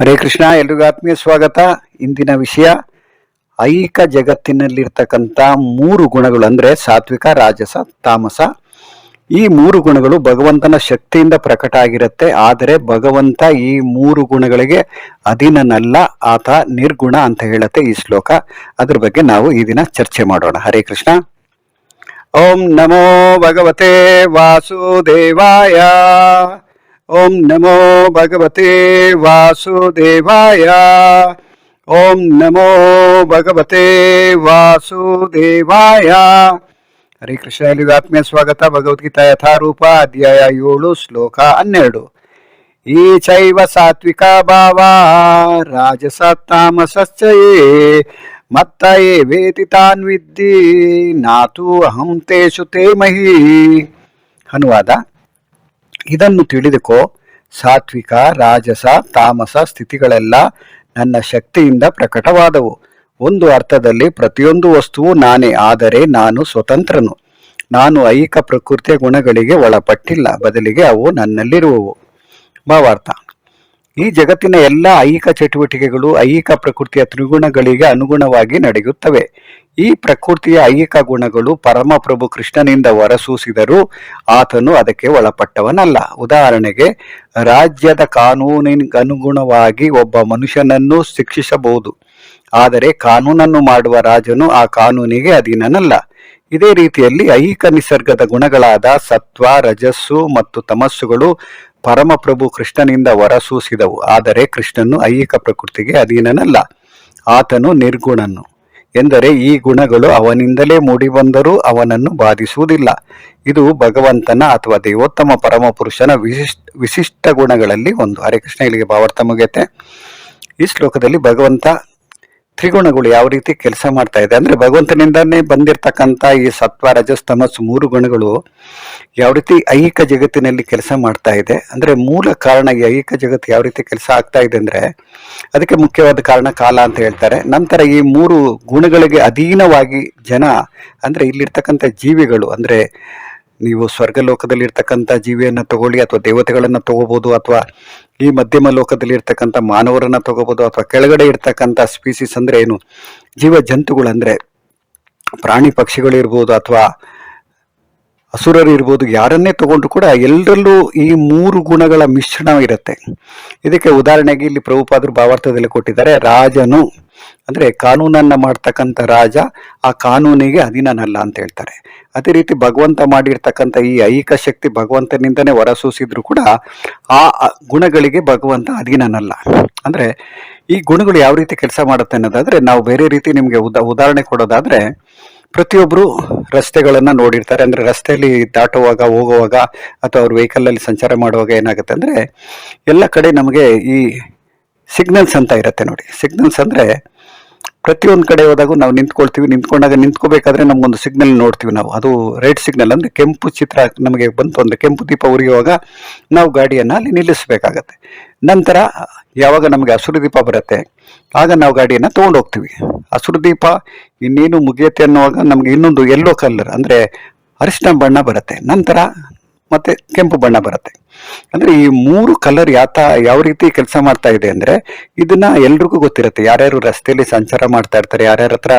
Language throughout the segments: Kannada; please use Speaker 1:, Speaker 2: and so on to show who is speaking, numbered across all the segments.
Speaker 1: ಹರೇ ಕೃಷ್ಣ, ಎಲ್ರಿಗೂ ಆತ್ಮೀಯ ಸ್ವಾಗತ. ಇಂದಿನ ವಿಷಯ ಐಕ ಜಗತ್ತಿನಲ್ಲಿರ್ತಕ್ಕಂಥ ಮೂರು ಗುಣಗಳು ಅಂದರೆ ಸಾತ್ವಿಕ, ರಾಜಸ, ತಾಮಸ. ಈ ಮೂರು ಗುಣಗಳು ಭಗವಂತನ ಶಕ್ತಿಯಿಂದ ಪ್ರಕಟ ಆಗಿರುತ್ತೆ. ಆದರೆ ಭಗವಂತ ಈ ಮೂರು ಗುಣಗಳಿಗೆ ಅಧೀನನಲ್ಲ, ಆತ ನಿರ್ಗುಣ ಅಂತ ಹೇಳುತ್ತೆ ಈ ಶ್ಲೋಕ. ಅದ್ರ ಬಗ್ಗೆ ನಾವು ಈ ದಿನ ಚರ್ಚೆ ಮಾಡೋಣ. ಹರೇ ಕೃಷ್ಣ. ಓಂ ನಮೋ ಭಗವತೆ ವಾಸುದೇವಾಯ. ಓಂ ನಮೋ ಭಗವತೆ ವಾಸುದೇವಾಯ ಓಂ ನಮೋ ಭಗವತೆ ವಾಸುದೇವಾಯ ಹರೇ ಕೃಷ್ಣ ಎಲ್ಲಿಗೂ ಆತ್ಮೀಯ ಸ್ವಾಗತ ಭಗವದ್ಗೀತಾ ಯಥಾರೂಪ ಅಧ್ಯಾಯ ಏಳು ಶ್ಲೋಕ ಹನ್ನೆರಡು ಈ ಚೈವ ಸಾತ್ವಿಕ ಭಾವ ರಾಜಸ ತಾಮಸಶ್ಚಯೇ ಮತ್ತ ಏ ವೇತಿ ತಾನ್ ವಿದ್ದಿ ನಾತು ಅಹಂ ತೇಷು ತೇ ಮಹಿ ಅನುವಾದ ಇದನ್ನು ತಿಳಿದುಕೋ. ಸಾತ್ವಿಕ, ರಾಜಸ, ತಾಮಸ ಸ್ಥಿತಿಗಳೆಲ್ಲ ನನ್ನ ಶಕ್ತಿಯಿಂದ ಪ್ರಕಟವಾದವು. ಒಂದು ಅರ್ಥದಲ್ಲಿ ಪ್ರತಿಯೊಂದು ವಸ್ತುವು ನಾನೇ, ಆದರೆ ನಾನು ಸ್ವತಂತ್ರನು. ನಾನು ಐಕ ಪ್ರಕೃತಿಯ ಗುಣಗಳಿಗೆ ಒಳಪಟ್ಟಿಲ್ಲ, ಬದಲಿಗೆ ಅವು ನನ್ನಲ್ಲಿರುವವು. ಭಾವಾರ್ಥ. ಈ ಜಗತ್ತಿನ ಎಲ್ಲ ಐಹಿಕ ಚಟುವಟಿಕೆಗಳು ಐಹಿಕ ಪ್ರಕೃತಿಯ ತ್ರಿಗುಣಗಳಿಗೆ ಅನುಗುಣವಾಗಿ ನಡೆಯುತ್ತವೆ. ಈ ಪ್ರಕೃತಿಯ ಐಹಿಕ ಗುಣಗಳು ಪರಮಪ್ರಭು ಕೃಷ್ಣನಿಂದ ಹೊರಸೂಸಿದರೂ ಆತನು ಅದಕ್ಕೆ ಒಳಪಟ್ಟವನಲ್ಲ. ಉದಾಹರಣೆಗೆ, ರಾಜ್ಯದ ಕಾನೂನಿಗನುಗುಣವಾಗಿ ಒಬ್ಬ ಮನುಷ್ಯನನ್ನು ಶಿಕ್ಷಿಸಬಹುದು. ಆದರೆ ಕಾನೂನನ್ನು ಮಾಡುವ ರಾಜನು ಆ ಕಾನೂನಿಗೆ ಅಧೀನನಲ್ಲ. ಇದೇ ರೀತಿಯಲ್ಲಿ ಐಹಿಕ ನಿಸರ್ಗದ ಗುಣಗಳಾದ ಸತ್ವ, ರಜಸ್ಸು ಮತ್ತು ತಮಸ್ಸುಗಳು ಪರಮಪ್ರಭು ಕೃಷ್ಣನಿಂದ ಹೊರಸೂಸಿದವು. ಆದರೆ ಕೃಷ್ಣನು ಐಹಿಕ ಪ್ರಕೃತಿಗೆ ಅಧೀನನಲ್ಲ. ಆತನು ನಿರ್ಗುಣನು. ಎಂದರೆ ಈ ಗುಣಗಳು ಅವನಿಂದಲೇ ಮೂಡಿಬಂದರೂ ಅವನನ್ನು ಬಾಧಿಸುವುದಿಲ್ಲ. ಇದು ಭಗವಂತನ ಅಥವಾ ದೇವೋತ್ತಮ ಪರಮಪುರುಷನ ವಿಶಿಷ್ಟ ವಿಶಿಷ್ಟ ಗುಣಗಳಲ್ಲಿ ಒಂದು. ಹರೇ ಕೃಷ್ಣ, ಇಲ್ಲಿಗೆ ಭಾವಾರ್ಥ ಮುಗಿಯುತ್ತೆ ಈ ಶ್ಲೋಕದಲ್ಲಿ ಭಗವಂತ ತ್ರಿಗುಣಗಳು ಯಾವ ರೀತಿ ಕೆಲಸ ಮಾಡ್ತಾ ಇದೆ ಅಂದ್ರೆ ಭಗವಂತನಿಂದಾನೇ ಬಂದಿರತಕ್ಕಂತ ಈ ಸತ್ವ, ರಜಸ್ ತಮಸ್ ಮೂರು ಗುಣಗಳು ಯಾವ ರೀತಿ ಐಹಿಕ ಜಗತ್ತಿನಲ್ಲಿ ಕೆಲಸ ಮಾಡ್ತಾ ಇದೆ. ಅಂದ್ರೆ ಮೂಲ ಕಾರಣ ಈ ಐಹಿಕ ಜಗತ್ತು ಯಾವ ರೀತಿ ಕೆಲಸ ಆಗ್ತಾ ಇದೆ ಅಂದ್ರೆ ಅದಕ್ಕೆ ಮುಖ್ಯವಾದ ಕಾರಣ ಕಾಲ ಅಂತ ಹೇಳ್ತಾರೆ. ನಂತರ ಈ ಮೂರು ಗುಣಗಳಿಗೆ ಅಧೀನವಾಗಿ ಜನ ಅಂದ್ರೆ ಇಲ್ಲಿರ್ತಕ್ಕಂಥ ಜೀವಿಗಳು ಅಂದ್ರೆ ನೀವು ಸ್ವರ್ಗಲೋಕದಲ್ಲಿ ಇರ್ತಕ್ಕಂಥ ಜೀವಿಯನ್ನು ತಗೊಳ್ಳಿ ಅಥವಾ ದೇವತೆಗಳನ್ನು ತಗೋಬಹುದು ಅಥವಾ ಈ ಮಧ್ಯಮ ಲೋಕದಲ್ಲಿ ಇರ್ತಕ್ಕಂಥ ಮಾನವರನ್ನ ತಗೋಬಹುದು ಅಥವಾ ಕೆಳಗಡೆ ಇರ್ತಕ್ಕಂಥ ಸ್ಪೀಸಿಸ್ ಅಂದ್ರೆ ಏನು? ಜೀವ ಜಂತುಗಳಂದರೆ ಪ್ರಾಣಿ ಪಕ್ಷಿಗಳಿರ್ಬೋದು ಅಥವಾ ಅಸುರರು ಇರ್ಬೋದು, ಯಾರನ್ನೇ ತಗೊಂಡ್ರು ಕೂಡ ಎಲ್ಲರಲ್ಲೂ ಈ ಮೂರು ಗುಣಗಳ ಮಿಶ್ರಣ ಇರುತ್ತೆ ಇದಕ್ಕೆ ಉದಾಹರಣೆಗೆ ಇಲ್ಲಿ ಪ್ರಭುಪಾದರು ಭಾವಾರ್ಥದಲ್ಲಿ ಕೊಟ್ಟಿದ್ದಾರೆ, ರಾಜನು ಅಂದ್ರೆ ಕಾನೂನನ್ನ ಮಾಡ್ತಕ್ಕಂಥ ರಾಜ ಆ ಕಾನೂನಿಗೆ ಅಧೀನನಲ್ಲ ಅಂತ ಹೇಳ್ತಾರೆ. ಅದೇ ರೀತಿ ಭಗವಂತ ಮಾಡಿರ್ತಕ್ಕಂಥ ಈ ಐಹಿಕ ಶಕ್ತಿ ಭಗವಂತನಿಂದನೇ ಹೊರಸೂಸಿದ್ರು ಕೂಡ ಆ ಗುಣಗಳಿಗೆ ಭಗವಂತ ಅಧೀನನಲ್ಲ. ಅಂದ್ರೆ ಈ ಗುಣಗಳು ಯಾವ ರೀತಿ ಕೆಲಸ ಮಾಡುತ್ತೆ ಅನ್ನೋದಾದ್ರೆ ನಾವು ಬೇರೆ ರೀತಿ ನಿಮಗೆ ಉದಾ, ಉದಾಹರಣೆ ಕೊಡೋದಾದ್ರೆ ಪ್ರತಿಯೊಬ್ಬರು ರಸ್ತೆಗಳನ್ನು ನೋಡಿರ್ತಾರೆ. ಅಂದ್ರೆ ರಸ್ತೆಯಲ್ಲಿ ದಾಟುವಾಗ, ಹೋಗುವಾಗ ಅಥವಾ ಅವ್ರ ವೆಹಿಕಲ್ ಅಲ್ಲಿ ಸಂಚಾರ ಮಾಡುವಾಗ ಏನಾಗುತ್ತೆ ಅಂದ್ರೆ ಎಲ್ಲ ಕಡೆ ನಮಗೆ ಈ ಸಿಗ್ನಲ್ಸ್ ಅಂತ ಇರುತ್ತೆ ನೋಡಿ. ಸಿಗ್ನಲ್ಸ್ ಅಂದರೆ ಪ್ರತಿಯೊಂದು ಕಡೆ ಹೋದಾಗ ನಾವು ನಿಂತ್ಕೊಳ್ತೀವಿ. ನಿಂತ್ಕೊಂಡಾಗ ನಿಂತ್ಕೋಬೇಕಾದ್ರೆ ನಮಗೊಂದು ಸಿಗ್ನಲ್ ನೋಡ್ತೀವಿ ನಾವು. ಅದು ರೆಡ್ ಸಿಗ್ನಲ್ ಅಂದರೆ ಕೆಂಪು ಚಿತ್ರ ನಮಗೆ ಬಂತು ಅಂದರೆ ಕೆಂಪು ದೀಪ ಉರಿಯುವಾಗ ನಾವು ಗಾಡಿಯನ್ನು ಅಲ್ಲಿ ನಿಲ್ಲಿಸಬೇಕಾಗತ್ತೆ. ನಂತರ ಯಾವಾಗ ನಮಗೆ ಹಸಿರು ದೀಪ ಬರುತ್ತೆ, ಆಗ ನಾವು ಗಾಡಿಯನ್ನು ತೊಗೊಂಡು ಹೋಗ್ತೀವಿ ಹಸಿರು ದೀಪ ಇನ್ನೇನು ಮುಗಿಯುತ್ತೆ ಅನ್ನುವಾಗ ನಮಗೆ ಇನ್ನೊಂದು ಎಲ್ಲೋ ಕಲರ್ ಅಂದರೆ ಅರಿಶಿನ ಬಣ್ಣ ಬರುತ್ತೆ. ನಂತರ ಮತ್ತೆ ಕೆಂಪು ಬಣ್ಣ ಬರುತ್ತೆ. ಅಂದ್ರೆ ಈ ಮೂರು ಕಲರ್ ಯಾತ ಯಾವ ರೀತಿ ಕೆಲಸ ಮಾಡ್ತಾ ಇದೆ ಅಂದ್ರೆ ಇದನ್ನ ಎಲ್ರಿಗೂ ಗೊತ್ತಿರುತ್ತೆ. ಯಾರ್ಯಾರು ರಸ್ತೆಯಲ್ಲಿ ಸಂಚಾರ ಮಾಡ್ತಾ ಇರ್ತಾರೆ, ಯಾರ್ಯಾರ ಹತ್ರ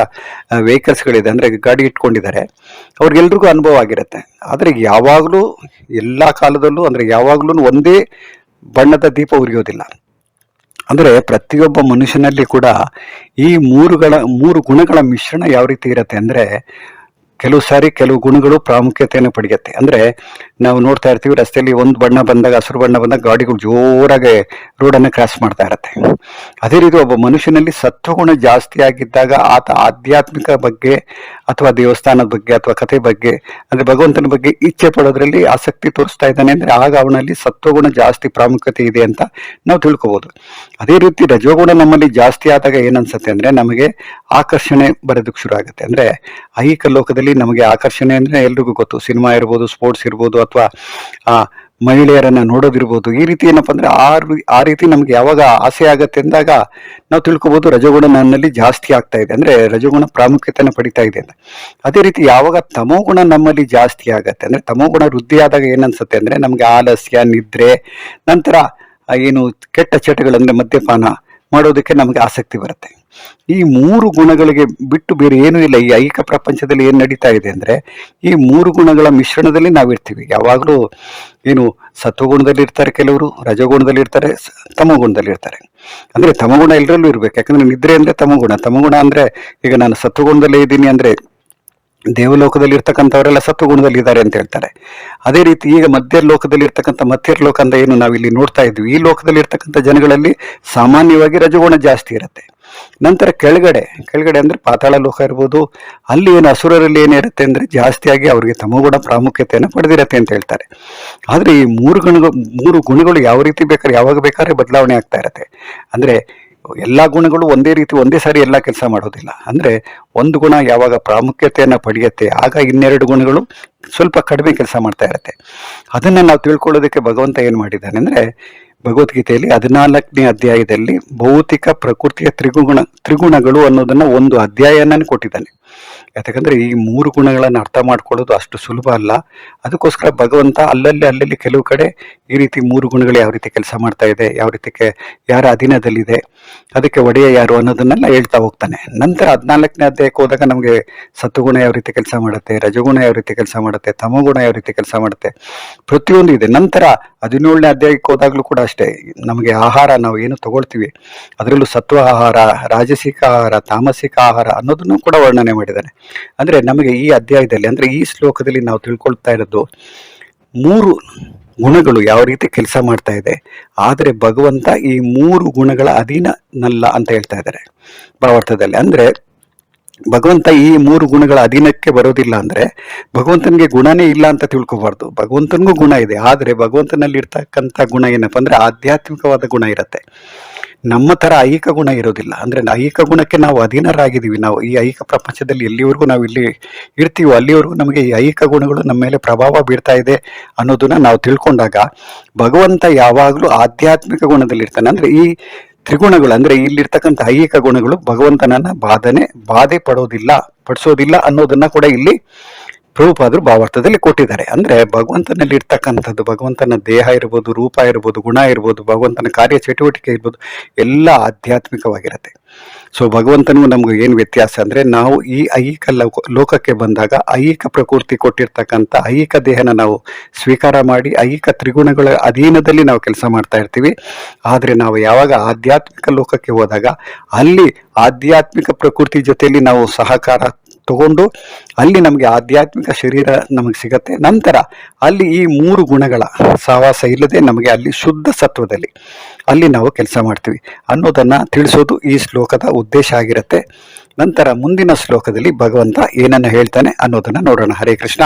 Speaker 1: ವೆಹಿಕಲ್ಸ್ಗಳಿದೆ ಅಂದ್ರೆ ಗಾಡಿ ಇಟ್ಕೊಂಡಿದ್ದಾರೆ, ಅವ್ರಿಗೆಲ್ರಿಗೂ ಅನುಭವ ಆಗಿರುತ್ತೆ. ಆದ್ರೆ ಯಾವಾಗಲೂ ಎಲ್ಲಾ ಕಾಲದಲ್ಲೂ ಅಂದ್ರೆ ಯಾವಾಗ್ಲೂ ಒಂದೇ ಬಣ್ಣದ ದೀಪ ಉರಿಯೋದಿಲ್ಲ. ಅಂದ್ರೆ ಪ್ರತಿಯೊಬ್ಬ ಮನುಷ್ಯನಲ್ಲಿ ಕೂಡ ಈ ಮೂರುಗಳ, ಮೂರು ಗುಣಗಳ ಮಿಶ್ರಣ ಯಾವ ರೀತಿ ಇರುತ್ತೆ ಅಂದ್ರೆ ಕೆಲವು ಸಾರಿ ಕೆಲವು ಗುಣಗಳು ಪ್ರಾಮುಖ್ಯತೆಯನ್ನು ಪಡೆಯುತ್ತೆ. ಅಂದ್ರೆ ನಾವು ನೋಡ್ತಾ ಇರ್ತೀವಿ ರಸ್ತೆಯಲ್ಲಿ ಒಂದು ಬಣ್ಣ ಬಂದಾಗ, ಹಸಿರು ಬಣ್ಣ ಬಂದಾಗ ಗಾಡಿಗಳು ಜೋರಾಗಿ ರೋಡನ್ನು ಕ್ರಾಸ್ ಮಾಡ್ತಾ ಇರುತ್ತೆ. ಅದೇ ರೀತಿ ಒಬ್ಬ ಮನುಷ್ಯನಲ್ಲಿ ಸತ್ವಗುಣ ಜಾಸ್ತಿ ಆಗಿದ್ದಾಗ ಆತ ಆಧ್ಯಾತ್ಮಿಕ ಬಗ್ಗೆ ಅಥವಾ ದೇವಸ್ಥಾನದ ಬಗ್ಗೆ ಅಥವಾ ಕಥೆ ಬಗ್ಗೆ, ಅಂದ್ರೆ ಭಗವಂತನ ಬಗ್ಗೆ ಇಚ್ಛೆ ಪಡೋದ್ರಲ್ಲಿ ಆಸಕ್ತಿ ತೋರಿಸ್ತಾ ಇದ್ದಾನೆ ಅಂದ್ರೆ ಆಗ ಅವನಲ್ಲಿ ಸತ್ವಗುಣ ಜಾಸ್ತಿ ಪ್ರಾಮುಖ್ಯತೆ ಇದೆ ಅಂತ ನಾವು ತಿಳ್ಕೊಬಹುದು ಅದೇ ರೀತಿ ರಜೋಗುಣ ನಮ್ಮಲ್ಲಿ ಜಾಸ್ತಿ ಆದಾಗ ಏನನ್ಸುತ್ತೆ ಅಂದ್ರೆ ನಮಗೆ ಆಕರ್ಷಣೆ ಬರೋದಕ್ಕೆ ಶುರು ಆಗುತ್ತೆ. ಅಂದ್ರೆ ಐಹಿಕ ಲೋಕದಲ್ಲಿ ನಮಗೆ ಆಕರ್ಷಣೆ ಅಂದ್ರೆ ಎಲ್ರಿಗೂ ಗೊತ್ತು. ಸಿನಿಮಾ ಇರ್ಬೋದು, ಸ್ಪೋರ್ಟ್ಸ್ ಇರ್ಬೋದು ಅಥವಾ, ಆ, ಮಹಿಳೆಯರನ್ನ ನೋಡೋದಿರ್ಬೋದು. ಈ ರೀತಿ ಏನಪ್ಪ ಅಂದ್ರೆ ಆ ರೀತಿ ನಮ್ಗೆ ಯಾವಾಗ ಆಸೆ ಆಗತ್ತೆ ಅಂದಾಗ ನಾವು ತಿಳ್ಕೊಬಹುದು ರಜಗುಣ ನನ್ನಲ್ಲಿ ಜಾಸ್ತಿ ಆಗ್ತಾ ಇದೆ. ಅಂದ್ರೆ ರಜಗುಣ ಪ್ರಾಮುಖ್ಯತೆಯನ್ನು ಪಡಿತಾ ಇದೆ ಅಂತ. ಅದೇ ರೀತಿ ಯಾವಾಗ ತಮೋಗುಣ ನಮ್ಮಲ್ಲಿ ಜಾಸ್ತಿ ಆಗತ್ತೆ, ಅಂದ್ರೆ ತಮೋಗುಣ ವೃದ್ಧಿ ಆದಾಗ ಏನನ್ಸುತ್ತೆ ಅಂದ್ರೆ ನಮ್ಗೆ ಆಲಸ್ಯ, ನಿದ್ರೆ, ನಂತರ ಏನು ಕೆಟ್ಟ ಚಟಗಳಂದ್ರೆ ಮದ್ಯಪಾನ ಮಾಡೋದಕ್ಕೆ ನಮಗೆ ಆಸಕ್ತಿ ಬರುತ್ತೆ. ಈ ಮೂರು ಗುಣಗಳಿಗೆ ಬಿಟ್ಟು ಬೇರೆ ಏನೂ ಇಲ್ಲ. ಈ ಐಕ ಪ್ರಪಂಚದಲ್ಲಿ ಏನು ನಡೀತಾ ಇದೆ ಅಂದರೆ, ಈ ಮೂರು ಗುಣಗಳ ಮಿಶ್ರಣದಲ್ಲಿ ನಾವಿರ್ತೀವಿ. ಯಾವಾಗಲೂ ಏನು ಸತ್ವಗುಣದಲ್ಲಿ ಇರ್ತಾರೆ ಕೆಲವರು ರಜಗುಣದಲ್ಲಿ ಇರ್ತಾರೆ ತಮಗುಣದಲ್ಲಿ ಇರ್ತಾರೆ ಅಂದರೆ ತಮಗುಣ ಎಲ್ಲರಲ್ಲೂ ಇರ್ಬೇಕು. ಯಾಕಂದರೆ ನಿದ್ರೆ ಅಂದರೆ ತಮಗುಣ. ತಮಗುಣ ಅಂದರೆ ಈಗ ನಾನು ಸತ್ವಗುಣದಲ್ಲೇ ಇದ್ದೀನಿ ಅಂದ್ರೆ ದೇವಲೋಕದಲ್ಲಿ ಇರ್ತಕ್ಕಂಥವರೆಲ್ಲ ಸತ್ವಗುಣದಲ್ಲಿ ಇದ್ದಾರೆ ಅಂತ ಹೇಳ್ತಾರೆ. ಅದೇ ರೀತಿ ಈಗ ಮಧ್ಯ ಲೋಕದಲ್ಲಿ ಇರ್ತಕ್ಕಂಥ ಮಧ್ಯರ್ ಲೋಕ ಅಂತ ಏನು ನಾವಿಲ್ಲಿ ನೋಡ್ತಾ ಇದ್ವಿ. ಈ ಲೋಕದಲ್ಲಿ ಇರ್ತಕ್ಕಂಥ ಜನಗಳಲ್ಲಿ ಸಾಮಾನ್ಯವಾಗಿ ರಜಗುಣ ಜಾಸ್ತಿ ಇರುತ್ತೆ. ನಂತರ ಕೆಳಗಡೆ ಕೆಳಗಡೆ ಅಂದ್ರೆ ಪಾತಾಳ ಲೋಕ ಇರ್ಬೋದು, ಅಲ್ಲಿ ಏನು ಅಸುರರಲ್ಲಿ ಏನಿರುತ್ತೆ ಅಂದ್ರೆ ಜಾಸ್ತಿಯಾಗಿ ಅವರಿಗೆ ತಮಗುಣ ಪ್ರಾಮುಖ್ಯತೆಯನ್ನು ಪಡೆದಿರತ್ತೆ ಅಂತ ಹೇಳ್ತಾರೆ. ಆದರೆ ಈ ಮೂರು ಗುಣಗಳು ಮೂರು ಗುಣಗಳು ಯಾವ ರೀತಿ ಬೇಕಾದ್ರೆ ಯಾವಾಗ ಬೇಕಾದ್ರೆ ಬದಲಾವಣೆ ಆಗ್ತಾ ಇರತ್ತೆ. ಅಂದ್ರೆ ಎಲ್ಲಾ ಗುಣಗಳು ಒಂದೇ ರೀತಿ ಒಂದೇ ಸಾರಿ ಎಲ್ಲ ಕೆಲಸ ಮಾಡೋದಿಲ್ಲ. ಅಂದ್ರೆ ಒಂದು ಗುಣ ಯಾವಾಗ ಪ್ರಾಮುಖ್ಯತೆಯನ್ನ ಪಡೆಯುತ್ತೆ, ಆಗ ಇನ್ನೆರಡು ಗುಣಗಳು ಸ್ವಲ್ಪ ಕಡಿಮೆ ಕೆಲಸ ಮಾಡ್ತಾ ಇರುತ್ತೆ. ಅದನ್ನ ನಾವು ತಿಳ್ಕೊಳ್ಳೋದಕ್ಕೆ ಭಗವಂತ ಏನು ಮಾಡಿದ್ದಾನೆ ಅಂದ್ರೆ, ಭಗವದ್ಗೀತೆಯಲ್ಲಿ ಹದಿನಾಲ್ಕನೇ ಅಧ್ಯಾಯದಲ್ಲಿ ಭೌತಿಕ ಪ್ರಕೃತಿಯ ತ್ರಿಗುಣ, ತ್ರಿಗುಣಗಳು ಅನ್ನೋದನ್ನ ಒಂದು ಅಧ್ಯಾಯನ ಕೊಟ್ಟಿದ್ದಾನೆ. ಯಾಕಂದ್ರೆ ಈ ಮೂರು ಗುಣಗಳನ್ನು ಅರ್ಥ ಮಾಡ್ಕೊಳ್ಳೋದು ಅಷ್ಟು ಸುಲಭ ಅಲ್ಲ. ಅದಕ್ಕೋಸ್ಕರ ಭಗವಂತ ಅಲ್ಲಲ್ಲಿ ಅಲ್ಲಲ್ಲಿ ಕೆಲವು ಕಡೆ ಈ ರೀತಿ ಮೂರು ಗುಣಗಳು ಯಾವ ರೀತಿ ಕೆಲಸ ಮಾಡ್ತಾ ಇದೆ, ಯಾವ ರೀತಿ ಯಾರ ಅಧೀನದಲ್ಲಿದೆ, ಅದಕ್ಕೆ ಒಡೆಯ ಯಾರು ಅನ್ನೋದನ್ನೆಲ್ಲ ಹೇಳ್ತಾ ಹೋಗ್ತಾನೆ. ನಂತರ ಹದಿನಾಲ್ಕನೇ ಅಧ್ಯಾಯಕ್ಕೆ ಹೋದಾಗ ನಮಗೆ ಸತ್ವಗುಣ ಯಾವ ರೀತಿ ಕೆಲಸ ಮಾಡುತ್ತೆ, ರಜಗುಣ ಯಾವ ರೀತಿ ಕೆಲಸ ಮಾಡುತ್ತೆ, ತಮಗುಣ ಯಾವ ರೀತಿ ಕೆಲಸ ಮಾಡುತ್ತೆ, ಪ್ರತಿಯೊಂದು ಇದೆ. ನಂತರ ಹದಿನೇಳನೇ ಅಧ್ಯಾಯಕ್ಕೆ ಹೋದಾಗಲೂ ಕೂಡ ಅಷ್ಟೇ, ನಮಗೆ ಆಹಾರ ನಾವು ಏನು ತಗೊಳ್ತೀವಿ, ಅದರಲ್ಲೂ ಸತ್ವ ಆಹಾರ, ರಾಜಸಿಕ ಆಹಾರ, ತಾಮಸಿಕ ಆಹಾರ ಅನ್ನೋದನ್ನು ಕೂಡ ವರ್ಣನೆ ಮಾಡಿದ್ದಾನೆ ಅಂದ್ರೆ ನಮಗೆ ಈ ಅಧ್ಯಾಯದಲ್ಲಿ, ಅಂದ್ರೆ ಈ ಶ್ಲೋಕದಲ್ಲಿ ನಾವು ತಿಳ್ಕೊಳ್ತಾ ಇರೋದು ಮೂರು ಗುಣಗಳು ಯಾವ ರೀತಿ ಕೆಲಸ ಮಾಡ್ತಾ ಇದೆ. ಆದರೆ ಭಗವಂತ ಈ ಮೂರು ಗುಣಗಳ ಅಧೀನನಲ್ಲ ಅಂತ ಹೇಳ್ತಾ ಇದ್ದಾರೆ ಭಾವಾರ್ಥದಲ್ಲಿ ಅಂದ್ರೆ ಭಗವಂತ ಈ ಮೂರು ಗುಣಗಳ ಅಧೀನಕ್ಕೆ ಬರೋದಿಲ್ಲ ಅಂದ್ರೆ ಭಗವಂತನಿಗೆ ಗುಣನೇ ಇಲ್ಲ ಅಂತ ತಿಳ್ಕೊಬಾರ್ದು. ಭಗವಂತನಿಗೂ ಗುಣ ಇದೆ. ಆದ್ರೆ ಭಗವಂತನಲ್ಲಿ ಇರ್ತಕ್ಕಂಥ ಗುಣ ಏನಪ್ಪಾ ಅಂದ್ರೆ ಆಧ್ಯಾತ್ಮಿಕವಾದ ಗುಣ ಇರತ್ತೆ. ನಮ್ಮ ಥರ ಐಹಿಕ ಗುಣ ಇರೋದಿಲ್ಲ. ಅಂದ್ರೆ ಐಹಿಕ ಗುಣಕ್ಕೆ ನಾವು ಅಧೀನರಾಗಿದ್ದೀವಿ. ನಾವು ಈ ಐಹಿಕ ಪ್ರಪಂಚದಲ್ಲಿ ಎಲ್ಲಿವರೆಗೂ ನಾವು ಇಲ್ಲಿ ಇರ್ತೀವೋ ಅಲ್ಲಿವರೆಗೂ ನಮಗೆ ಈ ಐಹಿಕ ಗುಣಗಳು ನಮ್ಮ ಮೇಲೆ ಪ್ರಭಾವ ಬೀರ್ತಾ ಇದೆ ಅನ್ನೋದನ್ನ ನಾವು ತಿಳ್ಕೊಂಡಾಗ ಭಗವಂತ ಯಾವಾಗಲೂ ಆಧ್ಯಾತ್ಮಿಕ ಗುಣದಲ್ಲಿ ಇರ್ತಾನೆ. ಅಂದ್ರೆ ಈ ತ್ರಿಗುಣಗಳು, ಅಂದ್ರೆ ಇಲ್ಲಿರ್ತಕ್ಕಂಥ ಐಹಿಕ ಗುಣಗಳು ಭಗವಂತನನ್ನ ಬಾಧನೆ, ಬಾಧೆ ಪಡೋದಿಲ್ಲ, ಪಡಿಸೋದಿಲ್ಲ ಅನ್ನೋದನ್ನ ಕೂಡ ಇಲ್ಲಿ ಪ್ರಭುಪಾದರು ಭಾವಾರ್ಥದಲ್ಲಿ ಕೊಟ್ಟಿದ್ದಾರೆ. ಅಂದ್ರೆ ಭಗವಂತನಲ್ಲಿ ಇರ್ತಕ್ಕಂಥದ್ದು, ಭಗವಂತನ ದೇಹ ಇರ್ಬೋದು, ರೂಪ ಇರ್ಬೋದು, ಗುಣ ಇರ್ಬೋದು, ಭಗವಂತನ ಕಾರ್ಯ ಚಟುವಟಿಕೆ ಇರ್ಬೋದು, ಎಲ್ಲ ಆಧ್ಯಾತ್ಮಿಕವಾಗಿರುತ್ತೆ. ಸೊ ಭಗವಂತನಿಗೂ ನಮ್ಗೆ ಏನು ವ್ಯತ್ಯಾಸ ಅಂದ್ರೆ ನಾವು ಈ ಐಹಿಕ ಲೋಕ, ಲೋಕಕ್ಕೆ ಬಂದಾಗ ಐಹಿಕ ಪ್ರಕೃತಿ ಕೊಟ್ಟಿರ್ತಕ್ಕಂಥ ಐಹಿಕ ದೇಹನ ನಾವು ಸ್ವೀಕಾರ ಮಾಡಿ ಐಹಿಕ ತ್ರಿಗುಣಗಳ ಅಧೀನದಲ್ಲಿ ನಾವು ಕೆಲಸ ಮಾಡ್ತಾ ಇರ್ತೀವಿ. ಆದರೆ ನಾವು ಯಾವಾಗ ಆಧ್ಯಾತ್ಮಿಕ ಲೋಕಕ್ಕೆ ಹೋದಾಗ ಅಲ್ಲಿ ಆಧ್ಯಾತ್ಮಿಕ ಪ್ರಕೃತಿ ಜೊತೆಯಲ್ಲಿ ನಾವು ಸಹಕಾರ ತಗೊಂಡು ಅಲ್ಲಿ ನಮಗೆ ಆಧ್ಯಾತ್ಮಿಕ ಶರೀರ ನಮಗೆ ಸಿಗತ್ತೆ. ನಂತರ ಅಲ್ಲಿ ಈ ಮೂರು ಗುಣಗಳ ಸಹವಾಸ ಇಲ್ಲದೆ ನಮಗೆ ಅಲ್ಲಿ ಶುದ್ಧ ಸತ್ವದಲ್ಲಿ ಅಲ್ಲಿ ನಾವು ಕೆಲಸ ಮಾಡ್ತೀವಿ. ಅನ್ನೋದನ್ನು ತಿಳಿಸೋದು ಈ ಶ್ಲೋಕದ ಉದ್ದೇಶ ಆಗಿರುತ್ತೆ. ನಂತರ ಮುಂದಿನ ಶ್ಲೋಕದಲ್ಲಿ ಭಗವಂತ ಏನನ್ನ ಹೇಳ್ತಾನೆ ಅನ್ನೋದನ್ನ ನೋಡೋಣ. ಹರೇ ಕೃಷ್ಣ.